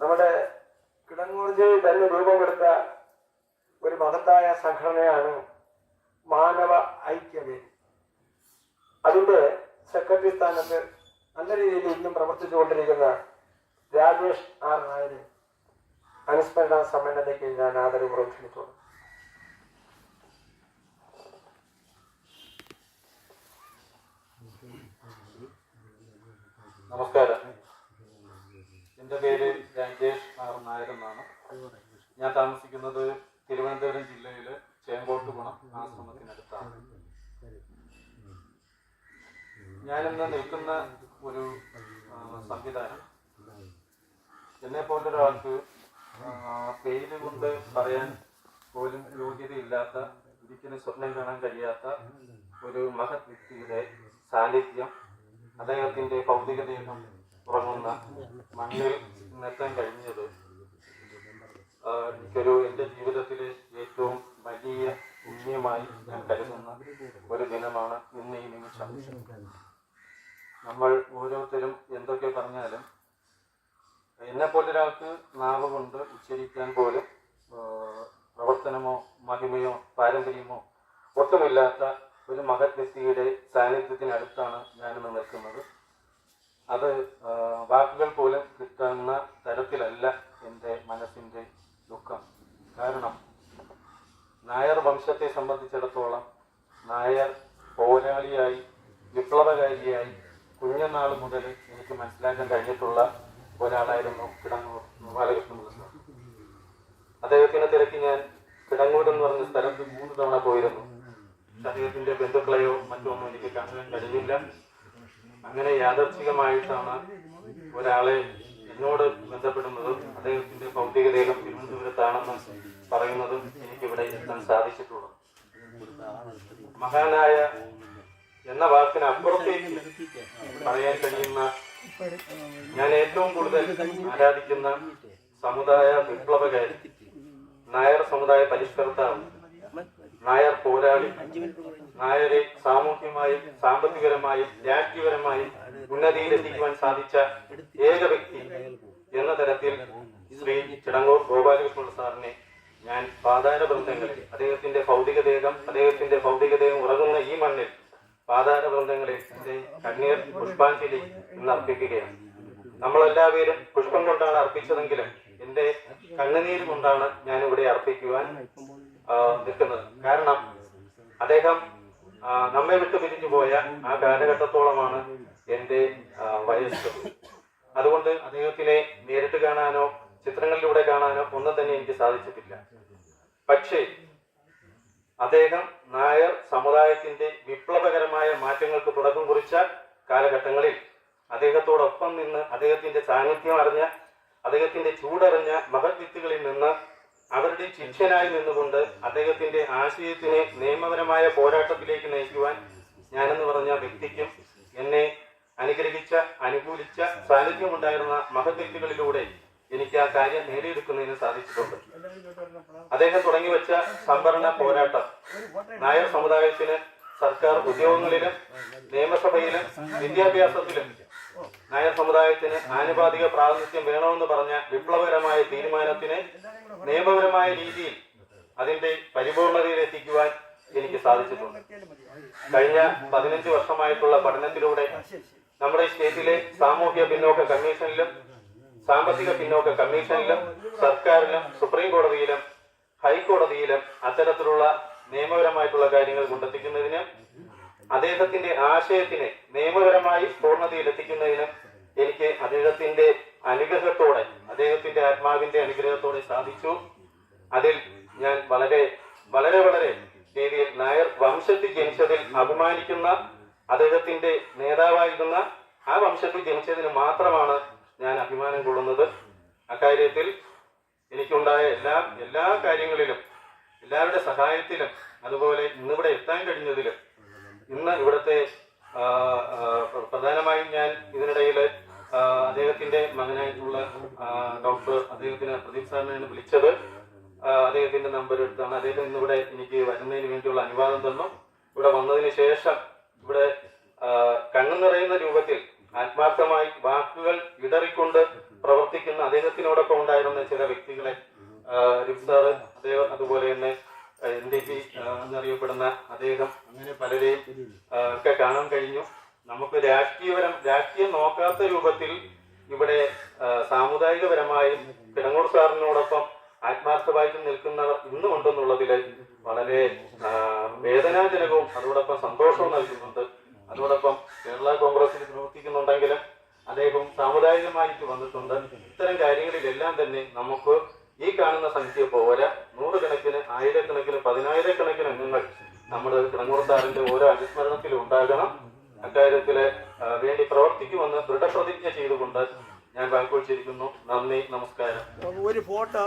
നമ്മുടെ കിടങ്ങൂർജി തന്നെ രൂപം കൊടുത്ത ഒരു മഹത്തായ സംഘടനയാണ് മാനവ ഐക്യവേദി അതിന്റെ സെക്രട്ടറി സ്ഥാനത്ത് നല്ല രീതിയിൽ ഇന്നും പ്രവർത്തിച്ചുകൊണ്ടിരിക്കുന്ന രാജേഷ് ആർ നായരെ അനുസ്മരണ സമ്മേളനത്തിലേക്ക് ഞാൻ ആദരവ് ക്ഷണിച്ചോളൂ നമസ്കാരം എന്റെ പേര് രാജേഷ് ആർ നായർ എന്നാണ് ഞാൻ താമസിക്കുന്നത് തിരുവനന്തപുരം ജില്ലയിലെ ചേങ്കോട്ട് ഗുണം ആശ്രമത്തിനടുത്താണ്. ഞാനിന്ന് നിൽക്കുന്ന ഒരു സംവിധാനം എന്നെ പോലെ ഒരാൾക്ക് പേര് കൊണ്ട് പറയാൻ പോലും യോഗ്യതയില്ലാത്ത ഒരിക്കലും സ്വപ്നം കാണാൻ കഴിയാത്ത ഒരു മഹത് വ്യക്തിയുടെ സാന്നിധ്യം അദ്ദേഹത്തിന്റെ ഭൗതികതയിലും ഉറങ്ങുന്ന മണ്ണിൽ നിന്നെത്താൻ കഴിഞ്ഞത് എനിക്കൊരു എന്റെ ജീവിതത്തിലെ ഏറ്റവും വലിയ പുണ്യമായി ഞാൻ കരുതുന്ന ഒരു ദിനമാണ് ഇന്ന് ഈ നിമിഷം. നമ്മൾ ഓരോരുത്തരും എന്തൊക്കെ പറഞ്ഞാലും എന്നെ പോലൊരാൾക്ക് നാവ് കൊണ്ട് ഉച്ചരിക്കാൻ പോലും പ്രവർത്തനമോ മഹിമയോ പാരമ്പര്യമോ ഒട്ടുമില്ലാത്ത ഒരു മഹത് വ്യക്തിയുടെ സാന്നിധ്യത്തിനടുത്താണ് ഞാനിന്ന് നിൽക്കുന്നത്. അത് വാക്കുകൾ പോലും കിട്ടുന്ന തരത്തിലല്ല എന്റെ മനസ്സിന്റെ ദുഃഖം. കാരണം നായർ വംശത്തെ സംബന്ധിച്ചിടത്തോളം നായർ പോരാളിയായി വിപ്ലവകാരിയായി കുഞ്ഞനാൾ മുതൽ എനിക്ക് മനസ്സിലാക്കാൻ കഴിഞ്ഞിട്ടുള്ള ഒരാളായിരുന്നു കിടങ്ങൂർ ബാലകൃഷ്ണ അദ്ദേഹത്തിന്റെ അദ്ദേഹത്തിനെ തിരക്കി ഞാൻ കിടങ്ങൂർ എന്ന് പറഞ്ഞ സ്ഥലത്ത് മൂന്ന് തവണ പോയിരുന്നു. അദ്ദേഹത്തിന്റെ ബന്ധുക്കളെയോ മറ്റോ ഒന്നും എനിക്ക് കാണാൻ കഴിഞ്ഞില്ല. അങ്ങനെ യാദർച്ഛികമായിട്ടാണ് ഒരാളെ എന്നോട് ബന്ധപ്പെടുന്നതും. തിരുവനന്തപുരത്താണെന്ന് പറയുന്നതും എനിക്കിവിടെ എത്താൻ സാധിച്ചിട്ടുള്ളത് മഹാനായ എന്ന വാക്കിന് അപ്പുറത്തേക്ക് പറയാൻ കഴിയുന്ന ഞാൻ ഏറ്റവും കൂടുതൽ ആരാധിക്കുന്ന സമുദായ വിപ്ലവകാരി നായർ സമുദായ പരിഷ്കർത്താവ് നായർ പോരാളി നായരെ സാമൂഹ്യമായും സാമ്പത്തികപരമായും രാഷ്ട്രീയപരമായും ഉന്നതിയിലെത്തിക്കുവാൻ സാധിച്ച ഏക വ്യക്തി എന്ന തരത്തിൽ ശ്രീ ചിടങ്ങൂർ ഗോപാലകൃഷ്ണ സാറിനെ ഞാൻ പാതാര ബന്ധങ്ങളിൽ അദ്ദേഹത്തിന്റെ ഭൗതികദേഹം അദ്ദേഹത്തിന്റെ ഭൗതികദേഹം ഉറങ്ങുന്ന ഈ മണ്ണിൽ പാതാര ബന്ധങ്ങളിൽ എന്റെ കണ്ണീർ പുഷ്പാഞ്ജലി ഇന്ന് അർപ്പിക്കുകയാണ്. നമ്മളെല്ലാവരും പുഷ്പം കൊണ്ടാണ് അർപ്പിച്ചതെങ്കിലും എന്റെ കണ്ണുനീര് കൊണ്ടാണ് ഞാൻ ഇവിടെ അർപ്പിക്കുവാൻ നിൽക്കുന്നത്. കാരണം അദ്ദേഹം നമ്മെ വിട്ട് പിരിഞ്ഞു പോയ ആ കാലഘട്ടത്തോളമാണ് എന്റെ വയസ്സ്. അതുകൊണ്ട് അദ്ദേഹത്തിനെ നേരിട്ട് കാണാനോ ചിത്രങ്ങളിലൂടെ കാണാനോ ഒന്നും തന്നെ എനിക്ക് സാധിച്ചിട്ടില്ല. പക്ഷേ അദ്ദേഹം നായർ സമുദായത്തിന്റെ വിപ്ലവകരമായ മാറ്റങ്ങൾക്ക് തുടക്കം കുറിച്ച കാലഘട്ടങ്ങളിൽ അദ്ദേഹത്തോടൊപ്പം നിന്ന് അദ്ദേഹത്തിന്റെ സാന്നിധ്യം അറിഞ്ഞ അദ്ദേഹത്തിന്റെ ചൂടറിഞ്ഞ മഹത് വ്യക്തികളിൽ നിന്ന് അവരുടെ ശിഷ്യനായി നിന്നുകൊണ്ട് അദ്ദേഹത്തിന്റെ ആശയത്തിനെ നിയമപരമായ പോരാട്ടത്തിലേക്ക് നയിക്കുവാൻ ഞാനെന്ന് പറഞ്ഞ വ്യക്തിക്കും എന്നെ അനുഗ്രഹിച്ച അനുകൂലിച്ച സാന്നിധ്യമുണ്ടായിരുന്ന മഹത് വ്യക്തികളിലൂടെ എനിക്ക് ആ കാര്യം നേടിയെടുക്കുന്നതിന് സാധിച്ചിട്ടുണ്ട്. അദ്ദേഹം തുടങ്ങി വെച്ച സംവരണ പോരാട്ടം നായർ സമുദായത്തിന് സർക്കാർ ഉദ്യോഗങ്ങളിലും നിയമസഭയിലും വിദ്യാഭ്യാസത്തിലും നയസമുദായത്തിന് സമുദായത്തിന് ആനുപാതിക പ്രാതിനിധ്യം വേണമെന്ന് പറഞ്ഞ വിപ്ലവകരമായ തീരുമാനത്തിന് നിയമപരമായ രീതിയിൽ അതിന്റെ പരിപൂർണതയിൽ എത്തിക്കുവാൻ എനിക്ക് സാധിച്ചിട്ടുണ്ട്. കഴിഞ്ഞ പതിനഞ്ച് വർഷമായിട്ടുള്ള പഠനത്തിലൂടെ നമ്മുടെ സ്റ്റേറ്റിലെ സാമൂഹ്യ പിന്നോക്ക കമ്മീഷനിലും സാമ്പത്തിക പിന്നോക്ക കമ്മീഷനിലും സർക്കാരിലും സുപ്രീം കോടതിയിലും ഹൈക്കോടതിയിലും അത്തരത്തിലുള്ള നിയമപരമായിട്ടുള്ള കാര്യങ്ങൾ കൊണ്ടെത്തിക്കുന്നതിന് അദ്ദേഹത്തിന്റെ ആശയത്തിനെ നിയമപരമായി പൂർണതയിലെത്തിക്കുന്നതിനും എനിക്ക് അദ്ദേഹത്തിന്റെ അനുഗ്രഹത്തോടെ അദ്ദേഹത്തിന്റെ ആത്മാവിന്റെ അനുഗ്രഹത്തോടെ സാധിച്ചു. അതിൽ ഞാൻ വളരെ വളരെ വളരെ രീതിയിൽ നായർ വംശത്തിൽ ജനിച്ചതിൽ അഭിമാനിക്കുന്ന അദ്ദേഹത്തിന്റെ നേതാവായിരുന്ന ആ വംശത്തിൽ ജനിച്ചതിന് മാത്രമാണ് ഞാൻ അഭിമാനം കൊള്ളുന്നത്. അക്കാര്യത്തിൽ എനിക്കുണ്ടായ എല്ലാ എല്ലാ കാര്യങ്ങളിലും എല്ലാവരുടെ സഹായത്തിലും അതുപോലെ ഇന്നിവിടെ എത്താൻ കഴിഞ്ഞതിലും ഇന്ന് ഇവിടുത്തെ പ്രധാനമായും ഞാൻ ഇതിനിടയിൽ അദ്ദേഹത്തിന്റെ മകനായിട്ടുള്ള ഡോക്ടർ അദ്ദേഹത്തിന് പ്രദീപ് സാറിനെ വിളിച്ചത്. അദ്ദേഹത്തിന്റെ നമ്പർ എടുത്താണ്. അദ്ദേഹം ഇന്നിവിടെ എനിക്ക് വരുന്നതിന് വേണ്ടിയുള്ള അനുവാദം തന്നു. ഇവിടെ വന്നതിന് ശേഷം ഇവിടെ കണ്ണു നിറയുന്ന രൂപത്തിൽ ആത്മാർത്ഥമായി വാക്കുകൾ ഇടറിക്കൊണ്ട് പ്രവർത്തിക്കുന്ന അദ്ദേഹത്തിനോടൊപ്പം ഉണ്ടായിരുന്ന ചില വ്യക്തികളെ അദ്ദേഹം അതുപോലെ തന്നെ എൻ ഡി പി എന്നറിയപ്പെടുന്ന അദ്ദേഹം അങ്ങനെ പലരെയും ഒക്കെ കാണാൻ കഴിഞ്ഞു. നമുക്ക് രാഷ്ട്രീയപരം രാഷ്ട്രീയം നോക്കാത്ത രൂപത്തിൽ ഇവിടെ സാമുദായികപരമായും കിടങ്ങൂർ സാറിനോടൊപ്പം ആത്മാർത്ഥമായിട്ട് നിൽക്കുന്നവർ ഇന്നും ഉണ്ടെന്നുള്ളതിൽ വളരെ വേദനാജനകവും അതോടൊപ്പം സന്തോഷവും നൽകുന്നുണ്ട്. അതോടൊപ്പം കേരള കോൺഗ്രസിൽ പ്രവർത്തിക്കുന്നുണ്ടെങ്കിലും അദ്ദേഹം സാമുദായികമായിട്ട് വന്നിട്ടുണ്ട്. ഇത്തരം കാര്യങ്ങളിലെല്ലാം തന്നെ നമുക്ക് ഈ കാണുന്ന സംഖ്യ പോലെ നൂറുകണക്കിന് ആയിരക്കണക്കിന് പതിനായിരക്കണക്കിന് അംഗങ്ങൾ നമ്മുടെ കിടങ്ങൂർ ഓരോ അനുസ്മരണത്തിലും ഉണ്ടാകണം. അക്കാര്യത്തിൽ വേണ്ടി പ്രവർത്തിക്കുമെന്ന് ദൃഢപ്രതിജ്ഞ ചെയ്തുകൊണ്ട് ഞാൻ വാക്കുവച്ചിരിക്കുന്നു നന്ദി നമസ്കാരം. ഒരു ഫോട്ടോ